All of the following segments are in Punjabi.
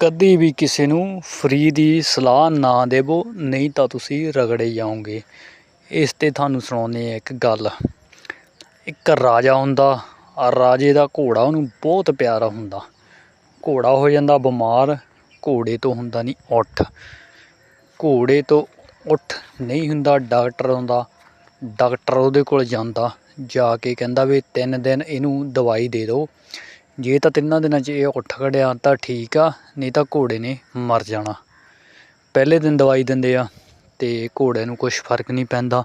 ਕਦੇ ਵੀ ਕਿਸੇ ਨੂੰ ਫਰੀ ਦੀ ਸਲਾਹ ਨਾ ਦੇਵੋ, ਨਹੀਂ ਤਾਂ ਤੁਸੀਂ ਰਗੜੇ ਜਾਓਗੇ। ਇਸ 'ਤੇ ਤੁਹਾਨੂੰ ਸੁਣਾਉਂਦੇ ਹਾਂ ਇੱਕ ਗੱਲ। ਇੱਕ ਰਾਜਾ ਹੁੰਦਾ ਆ ਰਾਜੇ ਦਾ ਘੋੜਾ ਉਹਨੂੰ ਬਹੁਤ ਪਿਆਰਾ ਹੁੰਦਾ। ਘੋੜਾ ਹੋ ਜਾਂਦਾ ਬਿਮਾਰ, ਘੋੜੇ ਤੋਂ ਹੁੰਦਾ ਨਹੀਂ, ਉੱਠ। ਘੋੜੇ ਤੋਂ ਉੱਠ ਨਹੀਂ ਹੁੰਦਾ, ਡਾਕਟਰ ਆਉਂਦਾ। ਡਾਕਟਰ ਉਹਦੇ ਕੋਲ ਜਾਂਦਾ, ਜਾ ਕੇ ਕਹਿੰਦਾ ਵੀ ਤਿੰਨ ਦਿਨ ਇਹਨੂੰ ਦਵਾਈ ਦੇ ਦਿਓ। ਜੇ ਤਾਂ ਤਿੰਨਾਂ ਦਿਨਾਂ 'ਚ ਇਹ ਉੱਠ ਖੜਿਆ ਤਾਂ ਠੀਕ ਆ, ਨਹੀਂ ਤਾਂ ਘੋੜੇ ਨੇ ਮਰ ਜਾਣਾ। ਪਹਿਲੇ ਦਿਨ ਦਵਾਈ ਦਿੰਦੇ ਆ ਤੇ ਘੋੜੇ ਨੂੰ ਕੁਝ ਫ਼ਰਕ ਨਹੀਂ ਪੈਂਦਾ।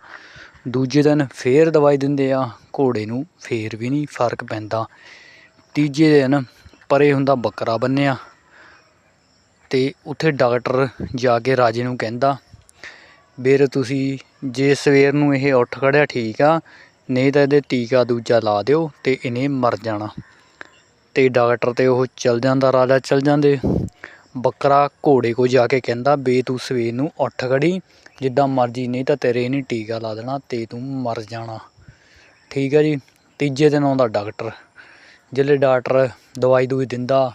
ਦੂਜੇ ਦਿਨ ਫੇਰ ਦਵਾਈ ਦਿੰਦੇ ਆ, ਘੋੜੇ ਨੂੰ ਫੇਰ ਵੀ ਨਹੀਂ ਫ਼ਰਕ ਪੈਂਦਾ। ਤੀਜੇ ਦਿਨ ਪਰੇ ਹੁੰਦਾ ਬੱਕਰਾ ਬੰਨਿਆ ਤੇ ਉੱਥੇ ਡਾਕਟਰ ਜਾ ਕੇ ਰਾਜੇ ਨੂੰ ਕਹਿੰਦਾ, ਵੀਰ ਤੁਸੀਂ ਜੇ ਸਵੇਰ ਨੂੰ ਇਹ ਉੱਠ ਖੜਿਆ ਠੀਕ ਆ, ਨਹੀਂ ਤਾਂ ਇਹਦੇ ਟੀਕਾ ਦੂਜਾ ਲਾ ਦਿਓ ਤੇ ਇਹਨੇ ਮਰ ਜਾਣਾ। ਤੇ ਡਾਕਟਰ ਤੇ ਉਹ ਚਲ ਜਾਂਦਾ, ਰਾਜਾ ਚਲ ਜਾਂਦੇ। ਬੱਕਰਾ ਘੋੜੇ ਕੋਲ ਜਾ ਕੇ ਕਹਿੰਦਾ, ਬੇ, ਤੂੰ ਸਵੇਰ ਨੂੰ ਉੱਠ ਖੜੀ। ਜਿੱਦਾਂ ਮਰਜ਼ੀ, ਨਹੀਂ ਤਾਂ ਤੇਰੇ ਇਹਨੇ ਟੀਕਾ ਲਾ ਦੇਣਾ, ਤੇ ਤੂੰ ਮਰ ਜਾਣਾ। ਠੀਕ ਹੈ ਜੀ, ਤੀਜੇ ਦਿਨ ਆਉਂਦਾ ਡਾਕਟਰ। ਜਿਹੜੇ ਡਾਕਟਰ ਦਵਾਈ ਦੂਈ ਦਿੰਦਾ,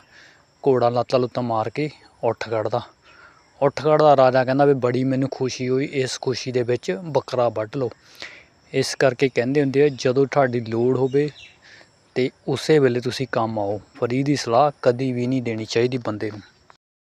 ਘੋੜਾ ਲੱਤਾਂ ਲੁੱਤਾਂ ਮਾਰ ਕੇ ਉੱਠ ਖੜਦਾ। ਉੱਠ ਖੜਦਾ, ਰਾਜਾ ਕਹਿੰਦਾ ਵੀ ਬੜੀ ਮੈਨੂੰ ਖੁਸ਼ੀ ਹੋਈ, ਇਸ ਖੁਸ਼ੀ ਦੇ ਵਿੱਚ ਬੱਕਰਾ ਵੱਢ ਲਓ। ਇਸ ਕਰਕੇ ਕਹਿੰਦੇ ਹੁੰਦੇ ਆ, ਜਦੋਂ ਤੁਹਾਡੀ ਲੋੜ ਹੋਵੇ ਅਤੇ ਉਸੇ ਵੇਲੇ ਤੁਸੀਂ ਕੰਮ ਆਓ। ਫਰੀ ਦੀ ਸਲਾਹ ਕਦੀ ਵੀ ਨਹੀਂ ਦੇਣੀ ਚਾਹੀਦੀ ਬੰਦੇ ਨੂੰ।